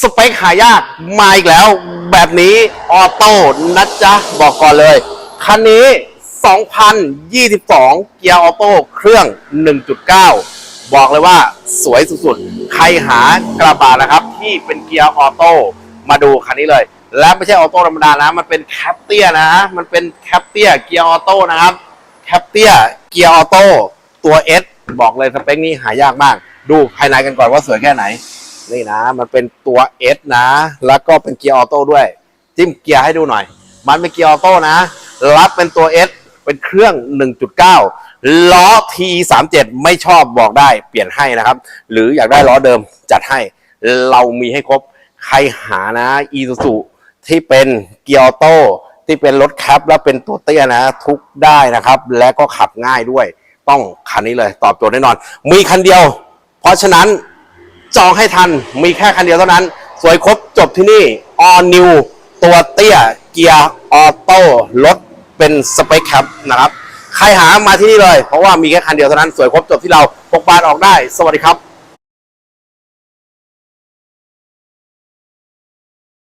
สเปคหายากมาอีกแล้ว แบบนี้ออโต้นะจ๊ะ บอกก่อนเลย คันนี้ 2022 เกียร์ออโต้เครื่อง 1.9 บอกเลยว่าสวยสุดๆ ใครหากระบะนะครับ ที่เป็นเกียร์ออโต้มาดูคันนี้เลย และไม่ใช่ออโต้ธรรมดานะ มันเป็นแคปเตียนะ มันเป็นแคปเตียเกียร์ออโต้นะครับแคปเตียเกียร์ออโต้ตัว S บอกเลยสเปคนี้หายากมาก ดูภายในกันก่อนว่าสวยแค่ไหน นี่นะ มันเป็นตัว S นะ แล้วก็เป็นเกียร์ออโต้ด้วย จิ้มเกียร์ให้ดูหน่อย มันเป็นเกียร์ออโต้นะ รับเป็นตัว S เป็นเครื่อง 1.9 ล้อ T37 ไม่ชอบบอกได้เปลี่ยนให้นะครับ หรืออยากได้ล้อเดิมจัดให้ เรามีให้ครบ ใครหานะ อีซูซูที่เป็นเกียร์ออโต้ที่เป็นรถแคปแล้วเป็นตัวเตี้ยนะ ทุกได้นะครับ และก็ขับง่ายด้วย ต้องคันนี้เลยตอบโจทย์แน่นอน มีคันเดียว เพราะฉะนั้น จองให้ทันมีแค่คันเดียวเท่านั้น สวยครบจบที่นี่ all new ตัวเตี้ย เกียร์ออโต้รถเป็นสเปคครับนะครับ ใครหามาที่นี่เลย เพราะว่ามีแค่คันเดียวเท่านั้น สวยครบจบที่เราปกบานออกได้ สวัสดีครับ